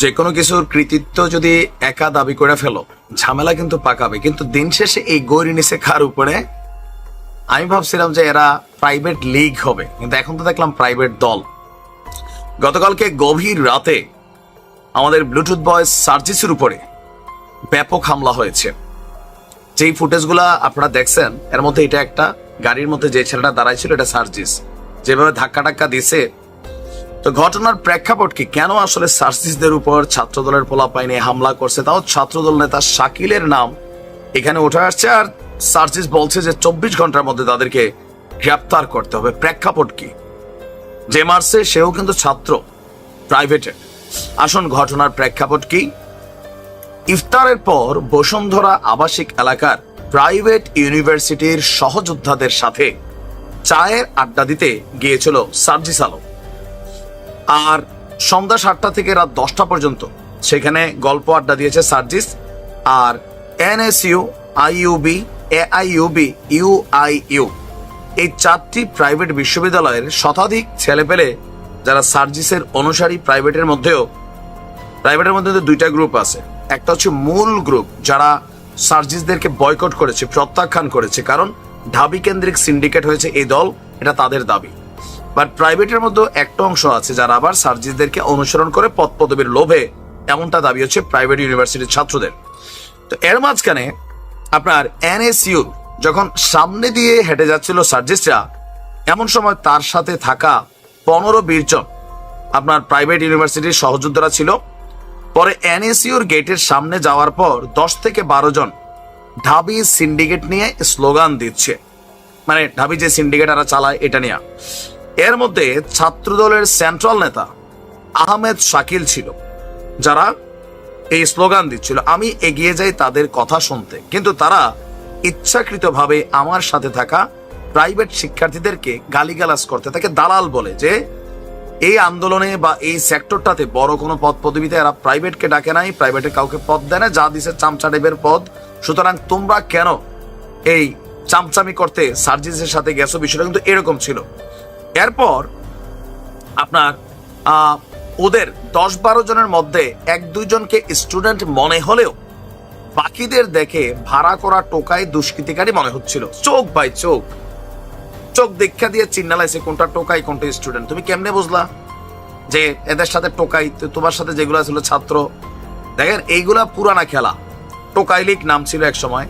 যে কোনো কিছুর কৃতিত্ব যদি একা দাবি করে ফেলো, ঝামেলা কিন্তু পাকাবে। কিন্তু দিন শেষে এই গৌরী নিচে খার উপরে? আমি ভাবছিলাম যে এরা প্রাইভেট লিগ হবে, কিন্তু এখন তো দেখলাম প্রাইভেট দল। গতকালকে গভীর রাতে আমাদের ব্লুটুথ বয়েস সার্জিসের উপরে ব্যাপক হামলা হয়েছে। যেই ফুটেজগুলা আপনারা দেখছেন, এর মধ্যে এটা একটা, গাড়ির মধ্যে যে ছেলেটা দাঁড়াই ছিল, এটা সার্জিস। যেভাবে ধাক্কা টাক্কা দিছে তো ঘটনার প্রেক্ষাপট কি কেন আসলে সার্জিসদের উপর ছাত্রদলের পোলাপাইনে হামলা করছে, তাও ছাত্রদল নেতা শাকিলের নাম এখানে উঠে আসছে। আর সার্জিস বলছে যে চব্বিশ ঘণ্টার মধ্যে তাদেরকে গ্রেপ্তার করতে হবে। প্রেক্ষাপট কি? যে মারছে, সেও কিন্তু ছাত্র, প্রাইভেটে। আসুন, ঘটনার প্রেক্ষাপট কি? ইফতারের পর বসুন্ধরা আবাসিক এলাকার প্রাইভেট ইউনিভার্সিটির সহযোদ্ধাদের সাথে চায়ের আড্ডা দিতে গিয়েছিল সার্জিস আলম। আর সন্ধ্যা সাতটা থেকে রাত দশটা পর্যন্ত। সেখানে গল্প আড্ডা দিয়েছে সার্জিস আর এনএসইউ, আইইউবি, এআইইউবি, ইউআইইউ। এই চারটি প্রাইভেট বিশ্ববিদ্যালয়ের শতাধিক ছেলেপেলে যারা সার্জিসের অনুসারী প্রাইভেটের মধ্যেও, প্রাইভেটের মধ্যে দুইটা গ্রুপ আছে। একটা হচ্ছে মূল গ্রুপ যারা সার্জিসদেরকে বয়কট করেছে, প্রত্যাখ্যান করেছে। কারণ ঢাবি কেন্দ্রিক সিন্ডিকেট হয়েছে এই দল, এটা তাদের দাবি। বাট প্রাইভেটের মধ্যে একটা অংশ আছে যারা আবার সার্জিসদেরকে অনুসরণ করে পদ পদবীর লোভে। এমনটা দাবি হচ্ছে প্রাইভেট ইউনিভার্সিটির ছাত্রদের। তো এর মাঝখানে আপনার এনএসইউ যখন সামনে দিয়ে হেঁটে যাচ্ছিল সার্জিসরা, এমন সময় তার সাথে থাকা পনেরো বিশ জন আপনার প্রাইভেট ইউনিভার্সিটির সহযোদ্ধারা ছিল। পরে এনএসইউর গেটের সামনে যাওয়ার পর দশ থেকে বারো জন ঢাবি সিন্ডিকেট নিয়ে স্লোগান দিচ্ছে। মানে ঢাবি যে সিন্ডিকেট এরা চালায় এটা নিয়ে। এর মধ্যে ছাত্রদলের সেন্ট্রাল নেতা আহমেদ শাকিল ছিল, যারা এই স্লোগান দিচ্ছিল, আমি এগিয়ে যাই তাদের কথা শুনতে। কিন্তু তারা ইচ্ছাকৃতভাবে আমার সাথে থাকা প্রাইভেট শিক্ষার্থীদেরকে গালিগালাজ করতে, তাকে দালাল বলে যে, এই আন্দোলনে বা এই সেক্টরটাতে বড় কোনো পদ পদবিতে এরা প্রাইভেটকে ডাকে নাই প্রাইভেটে কাউকে পদ দেয় না, যা দিছে চামচা টাইপের পদ। সুতরাং তোমরা কেন এই চামচামি করতে সার্জিসের সাথে গেছো? বিষয়টা কিন্তু এরকম ছিল। এরপর আপনার ওদের দশ বারো জনের মধ্যে এক দুইজনকে স্টুডেন্ট মনে হলেও বাকিদের দেখে ভাড়া করা টোকাই দুষ্কৃতিকারী মনে হচ্ছিল। চোখ বাই চোখ। চোখ দীক্ষা দিয়ে চিন্নালাইছে কোনটা টোকাই, কোনটা স্টুডেন্ট তুমি কেমনে বুঝলা যে এদের সাথে টোকাই তোমার সাথে যেগুলো ছিল ছাত্র? দেখেন, এইগুলা পুরানা খেলা। টোকাই লীগ নাম ছিল এক সময়।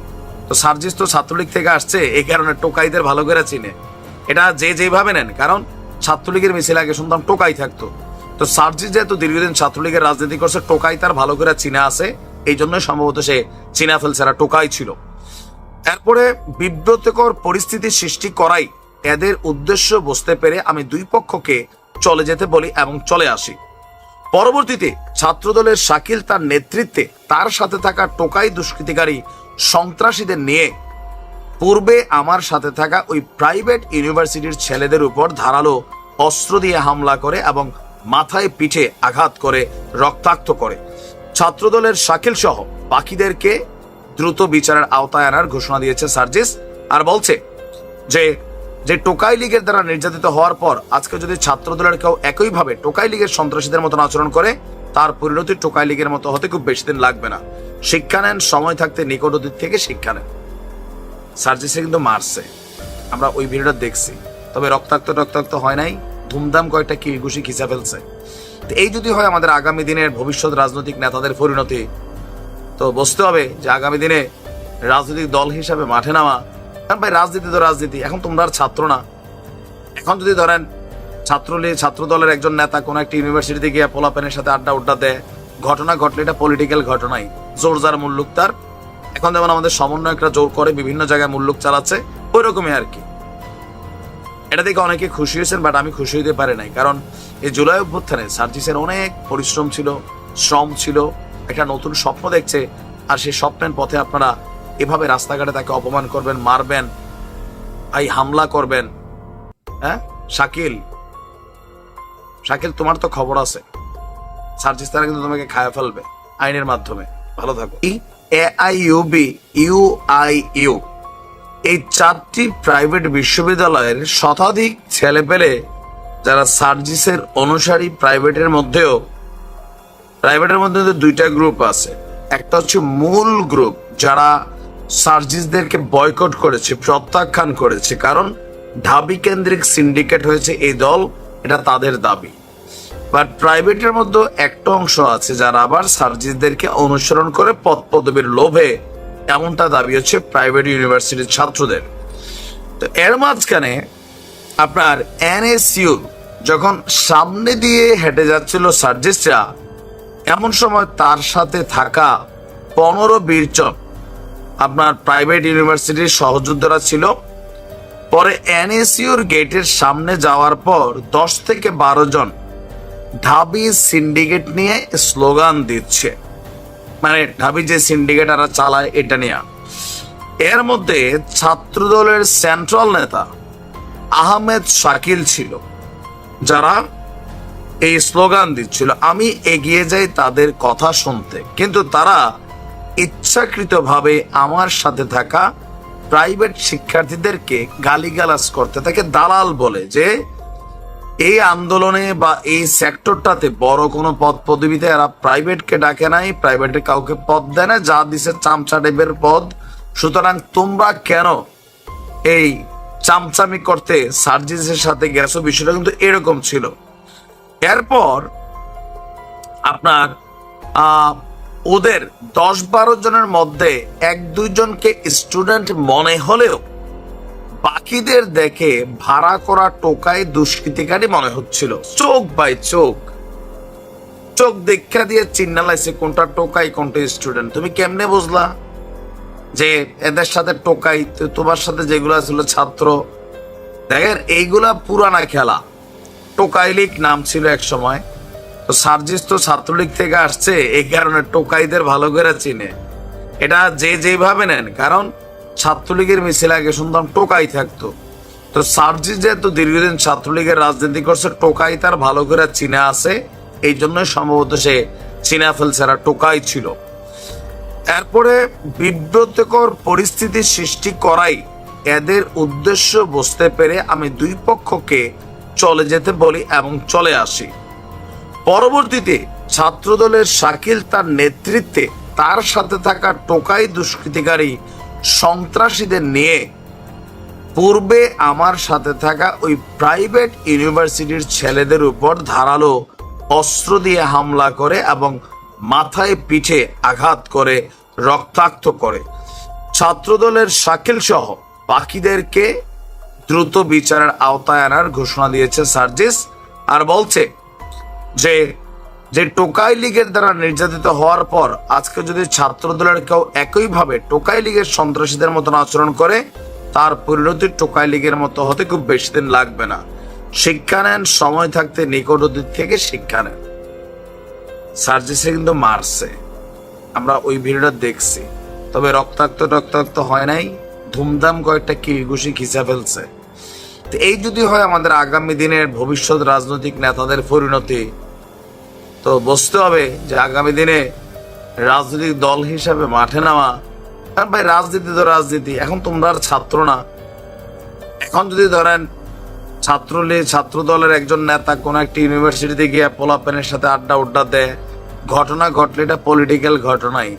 তো সার্জিস তো ছাত্রলীগ থেকে আসছে, এই কারণে টোকাইদের ভালো করে চিনে। এটা যে যেভাবে নেন, কারণ ছাত্রলীগের মিছিল আগে শুনতাম টোকাই থাকতো। তো সার্জিস যেহেতু দীর্ঘদিন ছাত্রলীগের রাজনীতি করছে, টোকাই তার ভালো করে চিনা আছে এই জন্যই সম্ভবত সে চিনা ফেলছে এরা টোকাই ছিল। এরপরে বিব্রতকর পরিস্থিতি সৃষ্টি করাই এদের উদ্দেশ্য বুঝতে পেরে আমি দুই পক্ষকে চলে যেতে বলি এবং চলে আসি। পরবর্তীতে ছাত্রদলের শাকিল তার নেতৃত্বে তার সাথে থাকা টোকাই দুষ্কৃতিকারী সন্ত্রাসীদের নিয়ে পূর্বে আমার সাথে থাকা ওই প্রাইভেট ইউনিভার্সিটির ছেলেদের উপর ধারালো অস্ত্র দিয়ে হামলা করে এবং মাথায় পিঠে আঘাত করে, রক্তাক্ত করে। ছাত্রদলের শাকিল সহ বাকিদেরকে দ্রুত বিচারের আওতায় আনার ঘোষণা দিয়েছে সার্জিস আর বলছে যে যে টোকাই লীগের দ্বারা নির্যাতিত হওয়ার পর আজকে যদি ছাত্রদলের কেউ একইভাবে টোকাই লীগের সন্ত্রাসীদের মতন আচরণ করে, তার পরিণতি টোকাই লীগের মতো হতে খুব বেশি দিন লাগবে না। শিক্ষা নেন, সময় থাকতে নিকট অতীত থেকে শিক্ষা নেন। সার্জিসে কিন্তু মারছে। আমরা ওই ভিডিওটা দেখছি। তবে রক্তাক্ত রক্তাক্ত হয় নাই। ধুমধাম কয়েকটা কিলঘুষি খিচা ফেলছে। তো এই যদি হয় আমাদের আগামী দিনের ভবিষ্যৎ রাজনৈতিক নেতাদের পরিণতি, তো বুঝতে হবে যে আগামী দিনে রাজনৈতিক দল হিসাবে মাঠে নামা, কারণ ভাই রাজনীতি তো রাজনীতি, এখন তোমরা আর ছাত্র না। এখন যদি ধরেন ছাত্রলীগ ছাত্র দলের একজন নেতা কোন একটা ইউনিভার্সিটিতে গিয়ে পোলাপেনের সাথে আড্ডা উড্ডা দেয়, ঘটনা ঘটলে এটা পলিটিক্যাল ঘটনাই। জোর যার মুল্লুক তার এখন যেমন আমাদের সমন্বয়করা জোর করে বিভিন্ন জায়গায় মুল্লুক চালাচ্ছে ওই রকমই আর কি। এটা দেখে অনেকে খুশি হয়েছেন বাট আমি খুশি হইতে পারি নাই। কারণ এই জুলাই অভ্যুত্থানে সার্জিসের অনেক পরিশ্রম ছিল, শ্রম ছিল, একটা নতুন স্বপ্ন দেখছে, আর সেই স্বপ্নের পথে আপনারা এভাবে রাস্তাঘাটে তাকে অপমান করবেন, মারবেন ভাই হামলা করবেন। হ্যাঁ? শাকিল শাকিল, তোমার তো খবর আছে। সার্জিস তারা কিন্তু তোমাকে খায় ফেলবে, আইনের মাধ্যমে। ভালো থাকো। এআইইউবি ইউআইইউ এই চারটি প্রাইভেট বিশ্ববিদ্যালয়ের শতাধিক ছেলেপেলে যারা সার্জিসের অনুসারী প্রাইভেটের মধ্যেও প্রাইভেটের মধ্যে দুইটা গ্রুপ আছে। একটা হচ্ছে মূল গ্রুপ যারা সার্জিসদেরকে বয়কট করেছে, প্রত্যাখ্যান করেছে। কারণ ঢাবি কেন্দ্রিক সিন্ডিকেট হয়েছে এই দল, এটা তাদের দাবি। বাট প্রাইভেটের মধ্যে একটা অংশ আছে যারা আবার সার্জিসদেরকে অনুসরণ করে পদ পদবীর লোভে। এমনটা দাবি হচ্ছে প্রাইভেট ইউনিভার্সিটির ছাত্রদের। তো এর মাঝখানে আপনার এনএসইউ যখন সামনে দিয়ে হেঁটে যাচ্ছিল সার্জিসরা, এমন সময় তার সাথে থাকা পনেরো বীরচন আপনার প্রাইভেট ইউনিভার্সিটির সহযোদ্ধারা ছিল। পরে এনএসইউর গেটের সামনে যাওয়ার পর দশ থেকে বারো জন ঢাবি সিন্ডিকেট নিয়ে স্লোগান দিচ্ছে। মানে ঢাবি যে সিন্ডিকেট এরা চালায়, এটা নিয়ে। এর মধ্যে ছাত্রদলের সেন্ট্রাল নেতা আহমেদ শাকিল ছিল, যারা এই স্লোগান দিচ্ছিল, আমি এগিয়ে যাই তাদের কথা শুনতে। কিন্তু তারা ইচ্ছাকৃতভাবে আমার সাথে থাকা প্রাইভেট শিক্ষার্থীদেরকে গালিগালাজ করতে, তাকে দালাল বলে যে এই আন্দোলনে বা এই সেক্টরটাতে বড় কোনো পদ পদবিতে এরা প্রাইভেটকে ডাকে নাই, প্রাইভেটে কাউকে পদ দেয় না, যা দিছে চামচা টাইপের পদ। সুতরাং তোমরা কেন এই চামচামি করতে সার্জিসের সাথে গেছো? বিষয়টা কিন্তু এরকম ছিল। এরপর আপনার ওদের দশ বারো জনের মধ্যে এক দুইজনকে স্টুডেন্ট মনে হলেও বাকিদের দেখে ভাড়া করা টোকাই দুষ্কৃতিকারী মনে হচ্ছিল। চোখ বাই চোখ। চোখ দেখা দিয়ে চিন্না লাইছে কোনটা টোকাই, কোনটা স্টুডেন্ট তুমি কেমনে বুঝলা যে এদের সাথে টোকাই তোমার সাথে যেগুলো ছিল ছাত্র? দেখেন, এইগুলা পুরানা খেলা। টোকাই লীগ নাম ছিল এক সময়। তো সার্জিস তো ছাত্রলীগ থেকে আসছে, এই কারণে টোকাইদের ভালো করে চিনে। এটা যে যেভাবে নেন, কারণ ছাত্রলীগের মিছিল আগে শুনতাম টোকাই থাকতো। তো সার্জিস যেহেতু দীর্ঘদিন ছাত্রলীগের রাজনীতি করছে, টোকাই তার ভালো করে চিনে আছে। এই জন্যই সম্ভবত সে চিনা ফেলছে টোকাই ছিল। এরপরে বিব্রতকর পরিস্থিতি সৃষ্টি করাই এদের উদ্দেশ্য বুঝতে পেরে আমি দুই পক্ষকে চলে যেতে বলি এবং চলে আসি। পরবর্তীতে ছাত্রদলের শাকিল তার নেতৃত্বে তার সাথে থাকা টোকাই দুষ্কৃতিকারী সন্ত্রাসীদের নিয়ে পূর্বে আমার সাথে থাকা ওই প্রাইভেট ইউনিভার্সিটির ছেলেদের উপর ধারালো অস্ত্র দিয়ে হামলা করে এবং মাথায় পিঠে আঘাত করে, রক্তাক্ত করে। ছাত্রদলের শাকিল সহ বাকিদেরকে দ্রুত বিচারের আওতায় আনার ঘোষণা দিয়েছে সার্জিস আর বলছে যে যে টোকাই লীগের দ্বারা নির্যাতিত হওয়ার পর আজকে যদি ছাত্র দলের কেউ একইভাবে টোকাই লীগের সন্ত্রাসীদের মতন আচরণ করে, তার পরিণতি টোকাই লীগের মতো হতে খুব বেশি দিন লাগবে না। শিক্ষা নেন, সময় থাকতে নিকট অতীত থেকে শিক্ষা নেন। সার্জিসে কিন্তু মারছে। আমরা ওই ভিডিওটা দেখছি। তবে রক্তাক্ত রক্তাক্ত হয় নাই, ধুমধাম কয়েকটা কিলঘুষি খিচা ফেলছে। এই যদি হয় আমাদের আগামী দিনের ভবিষ্যৎ রাজনৈতিক নেতাদের পরিণতি তো বুঝতে হবে যে আগামী দিনে রাজনৈতিক দল হিসাবে মাঠে নামা। আর ভাই, রাজনীতি তো রাজনীতি, এখন তোমরা আর ছাত্র না। এখন যদি ধরেন ছাত্রলীগ ছাত্র দলের একজন নেতা কোনো একটি ইউনিভার্সিটিতে গিয়ে পোলাপেনের সাথে আড্ডা উড্ডা দেয়, ঘটনা ঘটলে এটা পলিটিক্যাল ঘটনাই।